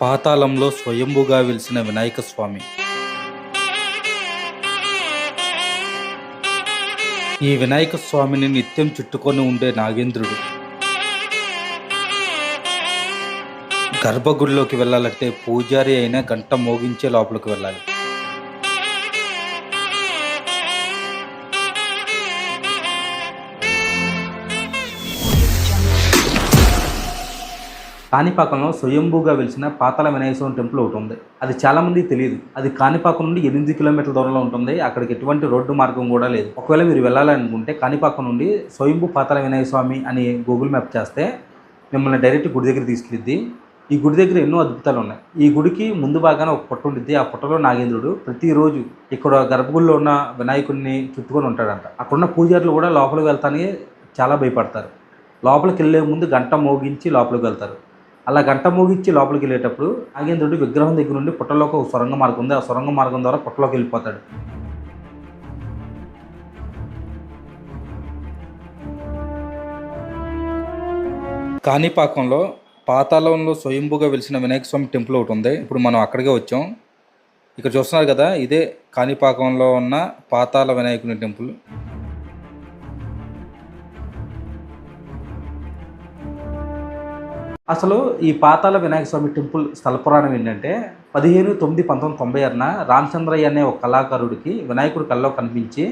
పాతాళంలో స్వయంభుగా వెలిసిన వినాయక స్వామి. ఈ వినాయక స్వామిని నిత్యం చుట్టుకొని ఉండే నాగేంద్రుడు గర్భగుడిలోకి వెళ్ళాలంటే పూజారి అయిన గంట మోగించే లోపలికి వెళ్ళాలి. కాణిపాకంలో స్వయంభూగా వెలిసిన పాతాల వినాయక స్వామి టెంపుల్ ఒకటి ఉంది. అది చాలామంది తెలియదు. అది కాణిపాకం నుండి ఎనిమిది కిలోమీటర్ల దూరంలో ఉంటుంది. అక్కడికి ఎటువంటి రోడ్డు మార్గం కూడా లేదు. ఒకవేళ మీరు వెళ్ళాలనుకుంటే కాణిపాకం నుండి స్వయంభూ పాతాల వినాయక స్వామి అని గూగుల్ మ్యాప్ చేస్తే మిమ్మల్ని డైరెక్ట్ గుడి దగ్గర తీసుకెళ్ళిద్ది. ఈ గుడి దగ్గర ఎన్నో అద్భుతాలు ఉన్నాయి. ఈ గుడికి ముందు భాగాన ఒక పుట్ట ఉండిద్ది. ఆ పుట్టలో నాగేంద్రుడు ప్రతిరోజు ఇక్కడ గర్భగుడిలో ఉన్న వినాయకుడిని చుట్టుకొని ఉంటాడంట. అక్కడున్న పూజారులు కూడా లోపలికి వెళ్తానికి చాలా భయపడతారు. లోపలికి వెళ్ళే ముందు గంట మోగించి లోపలికి వెళ్తారు. అలా గంట మోగించి లోపలికి వెళ్ళేటప్పుడు నాగేంద్రుడు విగ్రహం దగ్గర నుండి పుట్టలోకి ఒక సొరంగ మార్గం ఉంది. ఆ సొరంగ మార్గం ద్వారా పుట్టలోకి వెళ్ళిపోతాడు. కాణిపాకంలో పాతాళంలో స్వయంభుగా వెలిసిన వినాయక స్వామి టెంపుల్ ఒకటి ఉంది. ఇప్పుడు మనం అక్కడికే వచ్చాం. ఇక్కడ చూస్తున్నారు కదా ఇదే కాణిపాకంలో ఉన్న పాతాళ వినాయకుని టెంపుల్. అసలు ఈ పాతాళ వినాయక స్వామి టెంపుల్ స్థల పురాణం ఏంటంటే పదిహేను తొమ్మిది పంతొమ్మిది తొంభై ఆరున రామచంద్రయ్య అనే ఒక కళాకారుడికి వినాయకుడి కళ్ళలో కనిపించి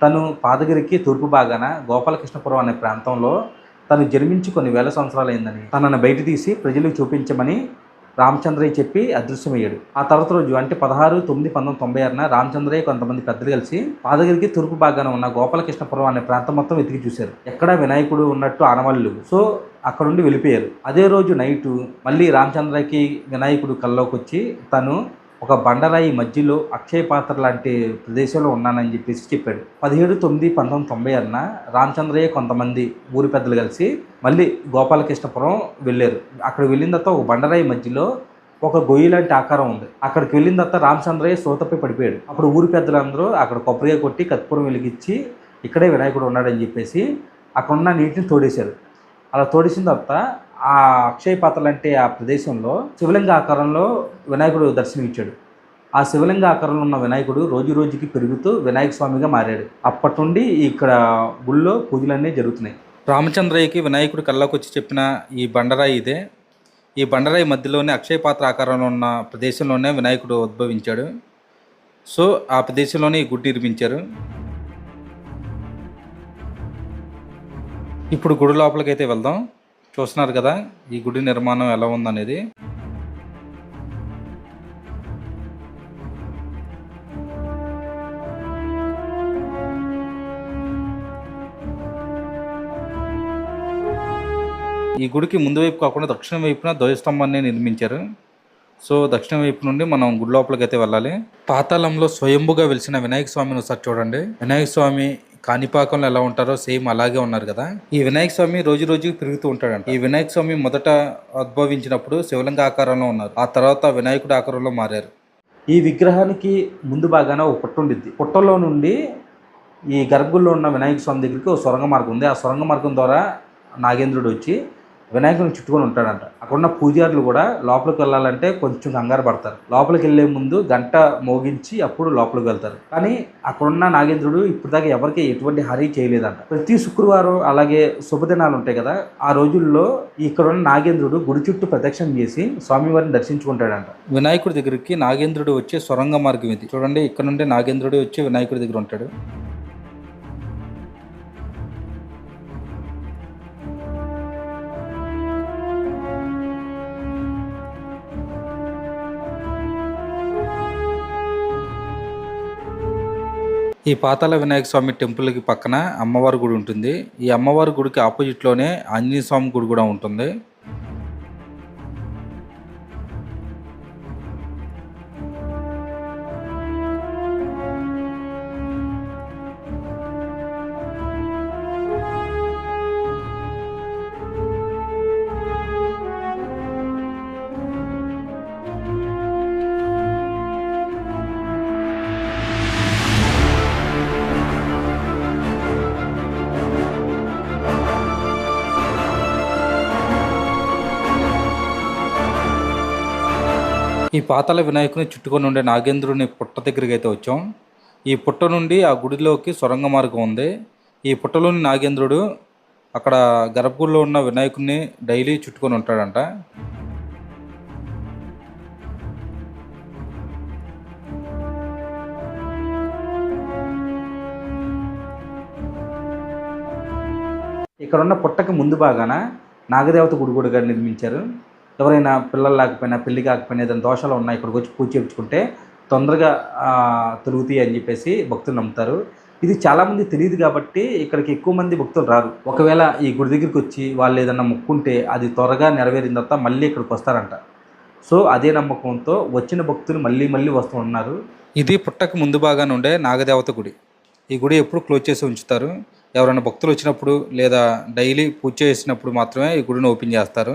తను పాదగిరికి తూర్పు భాగాన గోపాలకృష్ణపురం అనే ప్రాంతంలో తను జన్మించి కొన్ని వేల సంవత్సరాలు అయిందని తనను బయట తీసి ప్రజలకు చూపించమని రామచంద్రయ్య చెప్పి అదృశ్యమయ్యాడు. ఆ తర్వాత రోజు అంటే పదహారు తొమ్మిది పంతొమ్మిది తొంభై ఆరున రామచంద్రయ్య కొంతమంది పెద్దలు కలిసి పాదగిరికి తూర్పు భాగాన ఉన్న గోపాలకృష్ణపురం అనే ప్రాంతం మొత్తం వెతికి చూశారు. ఎక్కడ వినాయకుడు ఉన్నట్టు ఆనవాళ్ళు సో అక్కడ నుండి వెళ్ళిపోయారు. అదే రోజు నైటు మళ్ళీ రామచంద్రయ్యకి వినాయకుడు కల్లోకి వచ్చి తను ఒక బండరాయి మధ్యలో అక్షయ పాత్ర లాంటి ప్రదేశంలో ఉన్నానని చెప్పేసి చెప్పాడు. పదిహేడు తొమ్మిది పంతొమ్మిది తొంభై ఆరున రామచంద్రయ్య కొంతమంది ఊరి పెద్దలు కలిసి మళ్ళీ గోపాలకృష్ణపురం వెళ్ళారు. అక్కడ వెళ్ళిన తర్వాత ఒక బండరాయి మధ్యలో ఒక గొయ్యి లాంటి ఆకారం ఉంది. అక్కడికి వెళ్ళిన తర్వాత రామచంద్రయ్య సోతపై పడిపోయాడు. అప్పుడు ఊరి పెద్దలందరూ అక్కడ కొబ్బరిగా కొట్టి కత్తిపురం వెలిగించి ఇక్కడే వినాయకుడు ఉన్నాడని చెప్పేసి అక్కడ ఉన్న నీటిని తోడేశారు. అలా తోడేసిన తర్వాత ఆ అక్షయ పాత్రలు అంటే ఆ ప్రదేశంలో శివలింగ ఆకారంలో వినాయకుడు దర్శనమిచ్చాడు. ఆ శివలింగ ఆకారంలో ఉన్న వినాయకుడు రోజు రోజుకి పెరుగుతూ వినాయక స్వామిగా మారాడు. అప్పటి నుండి ఇక్కడ గుళ్ళో పూజలన్నీ జరుగుతున్నాయి. రామచంద్రయ్యకి వినాయకుడు కళ్ళకు వచ్చి చెప్పిన ఈ బండరాయి ఇదే. ఈ బండరాయి మధ్యలోనే అక్షయ పాత్ర ఆకారంలో ఉన్న ప్రదేశంలోనే వినాయకుడు ఉద్భవించాడు. సో ఆ ప్రదేశంలోనే ఈ గుడి నిర్మించారు. ఇప్పుడు గుడి లోపలికైతే అయితే వెళ్దాం. చూస్తున్నారు కదా ఈ గుడి నిర్మాణం ఎలా ఉందనేది. ఈ గుడికి ముందు వైపు కాకుండా దక్షిణ వైపున ధ్వజస్తంభాన్ని నిర్మించారు. సో దక్షిణ వైపు నుండి మనం గుడి లోపలికి అయితే వెళ్ళాలి. పాతాళంలో స్వయంభుగా వెలిసిన వినాయక స్వామిని ఒకసారి చూడండి. వినాయక స్వామి కాణిపాకంలో ఎలా ఉంటారో సేమ్ అలాగే ఉన్నారు కదా? ఈ వినాయక స్వామి రోజు రోజుకి పెరుగుతూ ఉంటాడంట. ఈ వినాయక స్వామి మొదట ఉద్భవించినప్పుడు శివలింగ ఆకారంలో ఉన్నారు. ఆ తర్వాత వినాయకుడి ఆకారంలో మారారు. ఈ విగ్రహానికి ముందు భాగాన ఒక పుట్ట ఉండిద్ది. పుట్టలో నుండి ఈ గర్భగుడిలో ఉన్న వినాయక స్వామి దగ్గరికి ఒక సొరంగ మార్గం ఉంది. ఆ సొరంగ మార్గం ద్వారా నాగేంద్రుడు వచ్చి వినాయకుని చుట్టుకొని ఉంటాడంట అక్కడున్న పూజారులు కూడా లోపలికి వెళ్ళాలంటే కొంచెం కంగారు పడతారు. లోపలికి వెళ్ళే ముందు గంట మోగించి అప్పుడు లోపలికి వెళ్తారు. కానీ అక్కడున్న నాగేంద్రుడు ఇప్పటిదాకా ఎవరికి ఎటువంటి హరి చేయలేదంట. ప్రతి శుక్రవారం అలాగే శుభదినాలు ఉంటాయి కదా ఆ రోజుల్లో ఇక్కడున్న నాగేంద్రుడు గుడి చుట్టూ ప్రదక్షిణ చేసి స్వామివారిని దర్శించుకుంటాడంట. వినాయకుడి దగ్గరికి నాగేంద్రుడు వచ్చే సొరంగ మార్గం ఇది. చూడండి ఇక్కడ నుండి నాగేంద్రుడు వచ్చి వినాయకుడి దగ్గర ఉంటాడు. ఈ పాతాల వినాయక స్వామి టెంపుల్కి పక్కన అమ్మవారి గుడి ఉంటుంది. ఈ అమ్మవారి గుడికి ఆపోజిట్లోనే ఆంజనేయ స్వామి గుడి కూడా ఉంటుంది. ఈ పాతాల వినాయకుని చుట్టుకొని ఉండే నాగేంద్రుని పుట్ట దగ్గరికి అయితే వచ్చాం. ఈ పుట్ట నుండి ఆ గుడిలోకి సొరంగ మార్గం ఉంది. ఈ పుట్టలోని నాగేంద్రుడు అక్కడ గర్భగుడిలో ఉన్న వినాయకుడిని డైలీ చుట్టుకొని ఉంటాడంట. ఇక్కడ ఉన్న పుట్టకి ముందు బాగాన నాగదేవత గుడి గుడిగా నిర్మించారు. ఎవరైనా పిల్లలు లేకపోయినా పెళ్ళి కాకపోయినా ఏదైనా దోషాలు ఉన్నాయి ఇక్కడికి వచ్చి పూజ చేయించుకుంటే తొందరగా తొలుగుతాయి అని చెప్పేసి భక్తులు నమ్ముతారు. ఇది చాలామంది తెలియదు కాబట్టి ఇక్కడికి ఎక్కువ మంది భక్తులు రారు. ఒకవేళ ఈ గుడి దగ్గరికి వచ్చి వాళ్ళు ఏదైనా మొక్కుంటే అది త్వరగా నెరవేరిన తర్వాత మళ్ళీ ఇక్కడికి వస్తారంట. సో అదే నమ్మకంతో వచ్చిన భక్తులు మళ్ళీ మళ్ళీ వస్తూ ఉన్నారు. ఇది పుట్టకు ముందు భాగాన ఉండే నాగదేవత గుడి. ఈ గుడి ఎప్పుడు క్లోజ్ చేసి ఉంచుతారు. ఎవరైనా భక్తులు వచ్చినప్పుడు లేదా డైలీ పూజ చేసినప్పుడు మాత్రమే ఈ గుడిని ఓపెన్ చేస్తారు.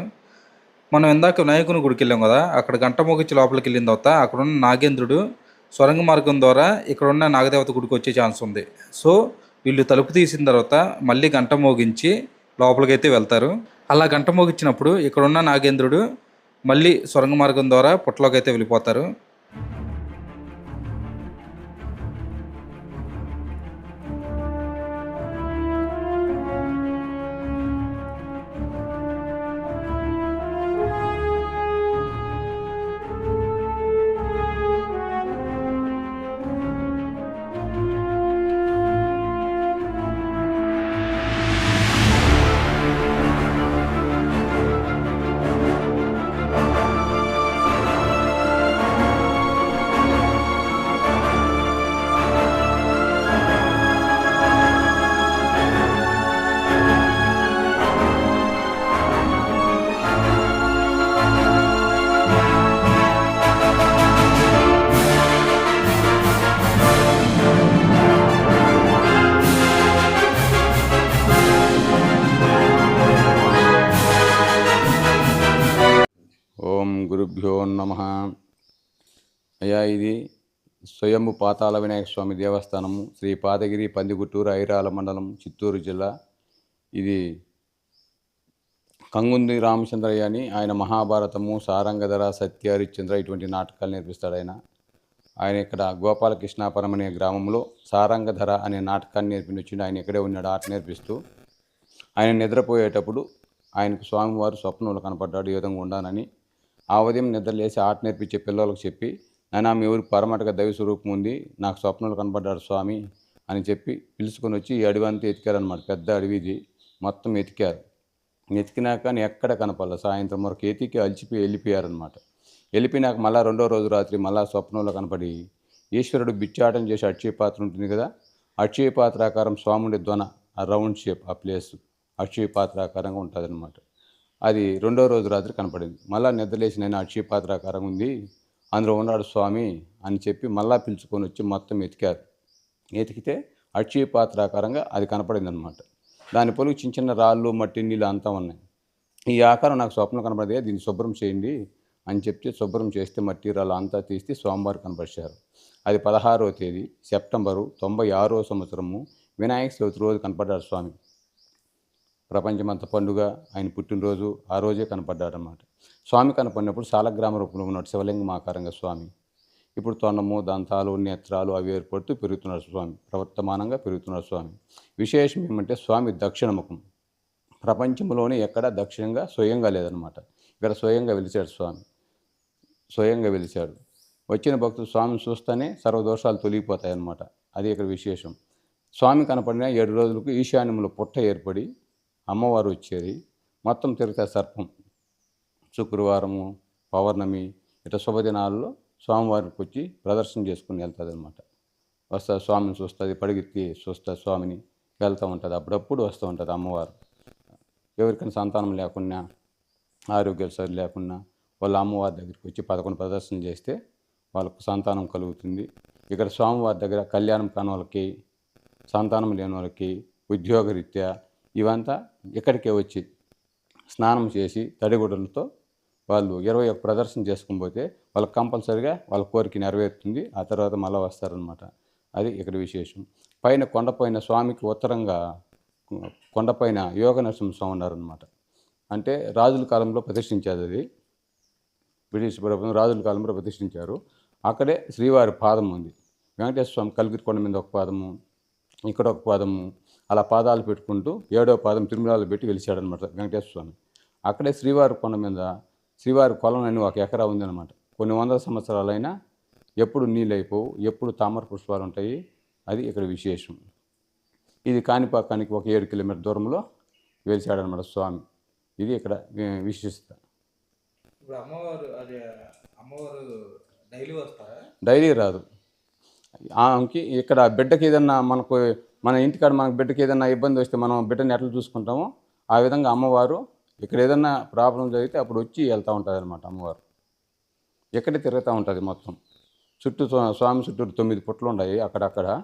మనం ఇందాక వినాయకుని గుడికి వెళ్ళాం కదా అక్కడ గంట మోగించి లోపలికి వెళ్ళిన తర్వాత అక్కడ ఉన్న నాగేంద్రుడు సొరంగ మార్గం ద్వారా ఇక్కడ ఉన్న నాగదేవత గుడికి వచ్చే ఛాన్స్ ఉంది. సో వీళ్ళు తలుపు తీసిన తర్వాత మళ్ళీ గంట మోగించి లోపలికి అయితే వెళ్తారు. అలా గంట మోగించినప్పుడు ఇక్కడ ఉన్న నాగేంద్రుడు మళ్ళీ సొరంగ మార్గం ద్వారా పుట్టలోకి అయితే వెళ్ళిపోతారు. స్వయంభు పాతాల వినాయక స్వామి దేవస్థానము శ్రీ పాదగిరి పందిగుట్టూరు ఐరాల మండలం చిత్తూరు జిల్లా. ఇది కంగుంది రామచంద్రయ్య అని ఆయన మహాభారతము సారంగధర సత్య హరిశ్చంద్ర ఇటువంటి నాటకాలు నేర్పిస్తాడు ఆయన. ఆయన ఇక్కడ గోపాలకృష్ణాపురం అనే గ్రామంలో సారంగధర అనే నాటకాన్ని నేర్పించిండు ఆయన ఇక్కడే ఉన్నాడు ఆట నేర్పిస్తూ. ఆయన నిద్రపోయేటప్పుడు ఆయనకు స్వామివారు స్వప్నంలో కనపడ్డాడు ఈ విధంగా ఉండాలని. ఆ ఉదయం నిద్ర ఆట నేర్పించే పిల్లలకు చెప్పి నాయన మీ ఊరికి పరమటగా దైవ స్వరూపం ఉంది నాకు స్వప్నాలు కనపడ్డాడు స్వామి అని చెప్పి పిలుచుకొని వచ్చి ఈ అడవి అంతా ఎతికారనమాట పెద్ద అడవి ఇది మొత్తం ఎతికారు. ఎతికినాక కానీ ఎక్కడ కనపడలే సాయంత్రం వరకు ఎతికి అలిచిపోయి వెళ్ళిపోయారనమాట వెళ్ళిపోయినాక మళ్ళీ రెండో రోజు రాత్రి మళ్ళా స్వప్నంలో కనపడి ఈశ్వరుడు బిచ్చాటం చేసి అక్షయ పాత్ర ఉంటుంది కదా అక్షయ పాత్ర ఆకారం స్వాముడి ధ్వన ఆ రౌండ్ షేప్ ఆ ప్లేస్ అక్షయ పాత్ర ఆకారంగా ఉంటుంది అనమాట అది రెండో రోజు రాత్రి కనపడింది. మళ్ళీ నిద్రలేసి నేను అక్షయ పాత్ర ఆకారం ఉంది అందులో ఉన్నాడు స్వామి అని చెప్పి మళ్ళా పిలుచుకొని వచ్చి మొత్తం ఎతికారు. ఎతికితే అక్షయ పాత్ర ఆకారంగా అది కనపడింది అనమాట దాని పొలుగు చిన్న చిన్న రాళ్ళు మట్టి నీళ్ళు అంతా ఉన్నాయి. ఈ ఆకారం నాకు స్వప్నం కనపడదే దీన్ని శుభ్రం చేయండి అని చెప్తే శుభ్రం చేస్తే మట్టి రాళ్ళు అంతా తీస్తే స్వామివారు కనపరిచారు. అది పదహారో తేదీ సెప్టెంబరు తొంభై ఆరో సంవత్సరము వినాయక చవితి రోజు కనపడ్డాడు స్వామి. ప్రపంచమంత పండుగ ఆయన పుట్టినరోజు ఆ రోజే కనపడ్డాడనమాట. స్వామి కనపడినప్పుడు సాలగ్రామ రూపంలో ఉన్నాడు. శివలింగం ఆకారంగా స్వామి. ఇప్పుడు తొండము దంతాలు నేత్రాలు అవి ఏర్పడుతూ పెరుగుతున్నారు స్వామి. ప్రవర్తమానంగా పెరుగుతున్నారు స్వామి. విశేషం ఏమంటే స్వామి దక్షిణముఖం ప్రపంచంలోనే ఎక్కడ దక్షిణంగా స్వయంగా లేదనమాట ఇక్కడ స్వయంగా వెలిచాడు స్వామి. స్వయంగా వెలిచాడు. వచ్చిన భక్తులు స్వామిని చూస్తేనే సర్వదోషాలు తొలగిపోతాయి అన్నమాట. అది ఇక్కడ విశేషం. స్వామి కనపడిన ఏడు రోజులకు ఈశాన్యంలో పుట్ట ఏర్పడి అమ్మవారు వచ్చేది. మొత్తం తిరుగుతా సర్పం. శుక్రవారము పౌర్ణమి ఇట్లా శుభదినాల్లో స్వామివారికి వచ్చి ప్రదర్శన చేసుకుని వెళ్తుంది అనమాట వస్తా స్వామిని చూస్తుంది పడిగెత్తి చూస్తుంది స్వామిని వెళ్తూ ఉంటుంది. అప్పుడప్పుడు వస్తూ ఉంటుంది అమ్మవారు. ఎవరికైనా సంతానం లేకున్నా ఆరోగ్యాలు సరి లేకున్నా వాళ్ళ అమ్మవారి దగ్గరికి వచ్చి పదకొండు ప్రదర్శన చేస్తే వాళ్ళకు సంతానం కలుగుతుంది. ఇక్కడ స్వామివారి దగ్గర కళ్యాణం కాని వాళ్ళకి సంతానం లేని వాళ్ళకి ఉద్యోగరీత్యా ఇవంతా ఇక్కడికే వచ్చి స్నానం చేసి తడిగుడ్డలతో వాళ్ళు ఇరవై ఒక ప్రదర్శన చేసుకుని పోతే వాళ్ళకి కంపల్సరిగా వాళ్ళ కోరిక నెరవేరుతుంది. ఆ తర్వాత మళ్ళీ వస్తారనమాట అది ఇక్కడ విశేషం. పైన కొండపైన స్వామికి ఉత్తరంగా కొండపైన యోగ నరసింహస్వామి ఉన్నారనమాట అంటే రాజుల కాలంలో ప్రతిష్ఠించేది అది. బ్రిటిష్ ప్రభుత్వం రాజుల కాలంలో ప్రతిష్ఠించారు. అక్కడే శ్రీవారి పాదం ఉంది. వెంకటేశ్వర స్వామి కలిగిరి కొండ మీద ఒక పాదము ఇక్కడ ఒక పాదము అలా పాదాలు పెట్టుకుంటూ ఏడో పాదం తిరుమలలో పెట్టి వెలిచాడనమాట వెంకటేశ్వర స్వామి. అక్కడే శ్రీవారి కొండ మీద శ్రీవారి కొలం అని ఒక ఎకరా ఉందన్నమాట. కొన్ని వందల సంవత్సరాలైనా ఎప్పుడు నీళ్ళు అయిపోవు ఎప్పుడు తామర పుష్పాలు ఉంటాయి. అది ఇక్కడ విశేషం. ఇది కాణిపాకానికి ఒక ఏడు కిలోమీటర్ దూరంలో వెలిచాడనమాట స్వామి. ఇది ఇక్కడ వి- విశిష్టత. ఇప్పుడు అమ్మవారు అదే అమ్మవారు డైలీ వస్తారా? డైలీ రాదు. ఆమెకి ఇక్కడ బిడ్డకి ఏదన్నా మనకు మన ఇంటికాడ మనకు బిడ్డకి ఏదన్నా ఇబ్బంది వస్తే మనం బిడ్డని ఎట్లా చూసుకుంటామో ఆ విధంగా అమ్మవారు ఇక్కడ ఏదన్నా ప్రాబ్లం జరిగితే అప్పుడు వచ్చి వెళ్తూ ఉంటుంది అనమాట అమ్మవారు. ఇక్కడే తిరుగుతూ ఉంటుంది మొత్తం. చుట్టూ స్వామి చుట్టూ తొమ్మిది పుట్లు ఉన్నాయి అక్కడక్కడ.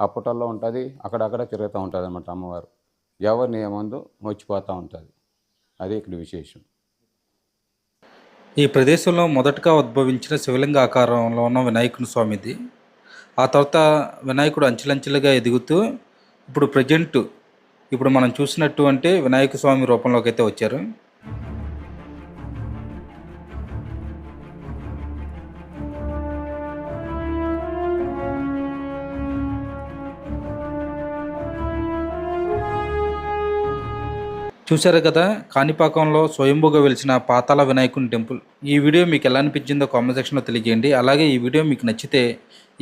ఆ పుట్టల్లో ఉంటుంది అక్కడక్కడ తిరుగుతూ ఉంటుంది అనమాట అమ్మవారు. ఎవరిని ఏమందు మర్చిపోతూ ఉంటుంది. అది ఇక్కడ విశేషం. ఈ ప్రదేశంలో మొదటగా ఉద్భవించిన శివలింగ ఆకారంలో ఉన్న వినాయకుని స్వామిది. ఆ తర్వాత వినాయకుడు అంచెలంచెలుగా ఎదుగుతూ ఇప్పుడు ప్రజెంట్ ఇప్పుడు మనం చూసినట్టు అంటే వినాయక స్వామి రూపంలోకి అయితే వచ్చారు. చూశారు కదా కాణిపాకంలో స్వయంభూగా వెలిసిన పాతాల వినాయకుని టెంపుల్. ఈ వీడియో మీకు ఎలా అనిపించిందో కామెంట్ సెక్షన్లో తెలియజేయండి. అలాగే ఈ వీడియో మీకు నచ్చితే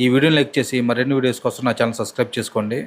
ఈ వీడియోని లైక్ చేసి మరిన్ని వీడియోస్ కోసం నా ఛానల్ సబ్స్క్రైబ్ చేసుకోండి.